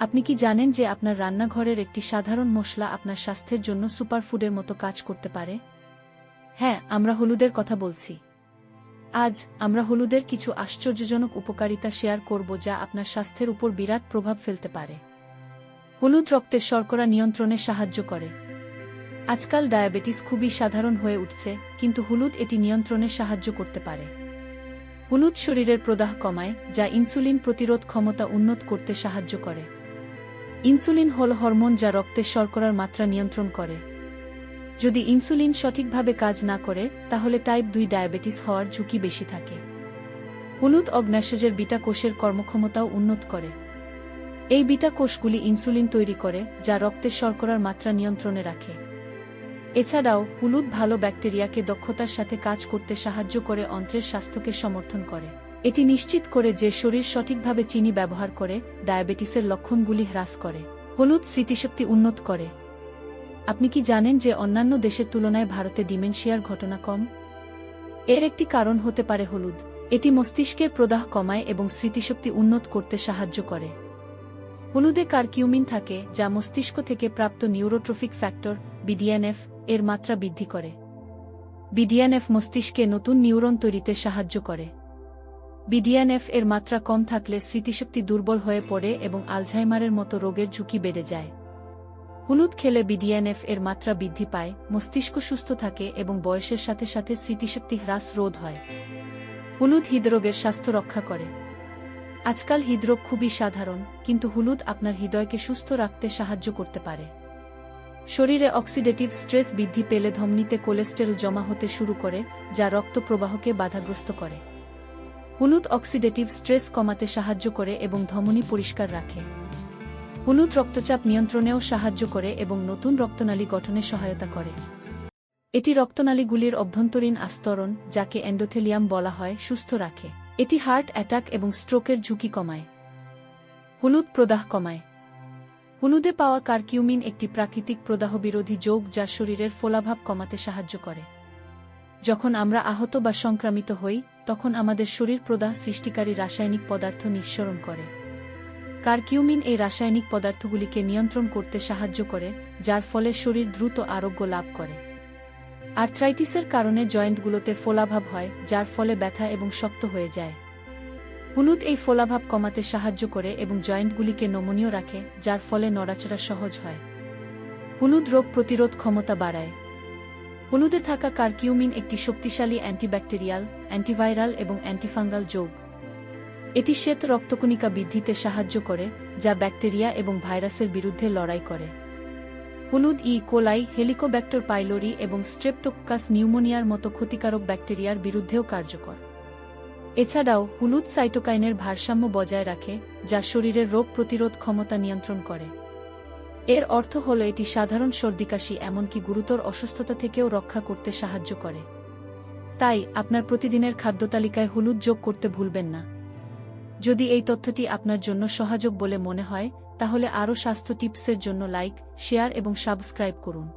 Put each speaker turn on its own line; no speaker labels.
আপনি কি জানেন যে আপনার রান্নাঘরের একটি সাধারণ মশলা আপনার স্বাস্থ্যের জন্য সুপারফুডের মতো কাজ করতে পারে? হ্যাঁ আমরা হলুদের কথা বলছি। আজ আমরা হলুদের কিছু আশ্চর্যজনক উপকারিতা শেয়ার করব যা আপনার স্বাস্থ্যের উপর বিরাট প্রভাব ফেলতে পারে। হলুদ রক্তের শর্করা নিয়ন্ত্রণে সাহায্য করে। আজকাল ডায়াবেটিস খুবই সাধারণ হয়ে উঠছে, কিন্তু হলুদ এটি নিয়ন্ত্রণে সাহায্য করতে পারে। হলুদ শরীরের প্রদাহ কমায়, যা ইনসুলিন প্রতিরোধ ক্ষমতা উন্নত করতে সাহায্য করে। ইনসুলিন হল হরমোন যা রক্তের শর্করার মাত্রা নিয়ন্ত্রণ করে। যদি ইনসুলিন সঠিকভাবে কাজ না করে, তাহলে টাইপ দুই ডায়াবেটিস হওয়ার ঝুঁকি বেশি থাকে। হলুদ অগ্ন্যাশজের বিটা কোষের কর্মক্ষমতাও উন্নত করে। এই বিটা কোষগুলি ইনসুলিন তৈরি করে, যা রক্তের শর্করার মাত্রা নিয়ন্ত্রণে রাখে। এছাড়াও, হলুদ ভালো ব্যাকটেরিয়াকে দক্ষতার সাথে কাজ করতে সাহায্য করে অন্ত্রের স্বাস্থ্যকে সমর্থন করে। এটি নিশ্চিত করে যে শরীর সঠিকভাবে চিনি ব্যবহার করে, ডায়াবেটিসের লক্ষণগুলি হ্রাস করে, হলুদ স্মৃতিশক্তি উন্নত করে। আপনি কি জানেন যে অন্যান্য দেশের তুলনায় ভারতে ডিমেনশিয়ার ঘটনা কম? এর একটি কারণ হতে পারে হলুদ। এটি মস্তিষ্কের প্রদাহ কমায় এবং স্মৃতিশক্তি উন্নত করতে সাহায্য করে। হলুদে কারকিউমিন থাকে, যা মস্তিষ্ক থেকে প্রাপ্ত নিউরোট্রফিক ফ্যাক্টর বিডিএনএফ এর মাত্রা বৃদ্ধি করে। বিডিএনএফ মস্তিষ্কে নতুন নিউরন তৈরিতে সাহায্য করে। বিডিএনএফ এর মাত্রা কম থাকলে স্মৃতিশক্তি দুর্বল হয়ে পড়ে এবং আলঝাইমারের মতো রোগের ঝুঁকি বেড়ে যায়। হলুদ খেলে বিডিএনএফ এর মাত্রা বৃদ্ধি পায়, মস্তিষ্ক সুস্থ থাকে এবং বয়সের সাথে সাথে স্মৃতিশক্তি হ্রাস রোধ হয়। হলুদ হৃদরোগের স্বাস্থ্য রক্ষা করে। আজকাল হৃদরোগ খুবই সাধারণ, কিন্তু হলুদ আপনার হৃদয়কে সুস্থ রাখতে সাহায্য করতে পারে। শরীরে অক্সিডেটিভ স্ট্রেস বৃদ্ধি পেলে ধমনীতে কোলেস্টেরল জমা হতে শুরু করে, যা রক্ত প্রবাহকে বাধাগ্রস্ত করে। হলুদ অক্সিডেটিভ স্ট্রেস কমাতে সাহায্য করে এবং ধমনী পরিষ্কার রাখে। হলুদ রক্তচাপ নিয়ন্ত্রণেও সাহায্য করে এবং নতুন রক্তনালী গঠনে সহায়তা করে। এটি রক্তনালীগুলির অভ্যন্তরীণ আস্তরণ, যাকে এন্ডোথেলিয়াম বলা হয়, সুস্থ রাখে। এটি হার্ট অ্যাটাক এবং স্ট্রোকের ঝুঁকি কমায়। হলুদ প্রদাহ কমায়। হলুদে পাওয়া কারকিউমিন একটি প্রাকৃতিক প্রদাহ বিরোধী যোগ যা শরীরের ফোলাভাব কমাতে সাহায্য করে। যখন আমরা আহত বা সংক্রামিত হই আমাদের শরীর প্রদাহ সৃষ্টিকারী রাসায়নিক পদার্থ নিঃসরণ করে। কারকিউমিন এই রাসায়নিক পদার্থগুলিকে নিয়ন্ত্রণ করতে সাহায্য করে, যার ফলে শরীর দ্রুত আরোগ্য লাভ করে। আর্থ্রাইটিসের কারণে জয়েন্টগুলোতে ফোলাভাব হয়, যার ফলে ব্যথা এবং শক্ত হয়ে যায়। হলুদ এই ফোলাভাব কমাতে সাহায্য করে এবং জয়েন্টগুলিকে নমনীয় রাখে, যার ফলে নড়াচড়া সহজ হয়। হলুদ রোগ প্রতিরোধ ক্ষমতা বাড়ায়। হলুদে থাকা কার্কিউমিন একটি শক্তিশালী অ্যান্টিব্যাকটেরিয়াল, অ্যান্টিভাইরাল এবং অ্যান্টিফাঙ্গাল যোগ। এটি শ্বেত রক্তকণিকা বৃদ্ধিতে সাহায্য করে, যা ব্যাকটেরিয়া এবং ভাইরাসের বিরুদ্ধে লড়াই করে। হলুদ ই. কোলাই, হেলিকোব্যাক্টর পাইলোরি এবং স্ট্রেপ্টোকাস নিউমোনিয়ার মতো ক্ষতিকারক ব্যাকটেরিয়ার বিরুদ্ধেও কার্যকর। এছাড়াও, হলুদ সাইটোকাইনের ভারসাম্য বজায় রাখে, যা শরীরের রোগ প্রতিরোধ ক্ষমতা নিয়ন্ত্রণ করে। এর অর্থ হল এটি সাধারণ সর্দিকাশি, এমনকি গুরুতর অসুস্থতা থেকেও রক্ষা করতে সাহায্য করে। তাই, আপনার প্রতিদিনের খাদ্য তালিকায় হলুদ যোগ করতে ভুলবেন না। যদি এই তথ্যটি আপনার জন্য সহযোগ বলে মনে হয়, তাহলে আরও স্বাস্থ্য টিপসের জন্য লাইক, শেয়ার এবং সাবস্ক্রাইব করুন।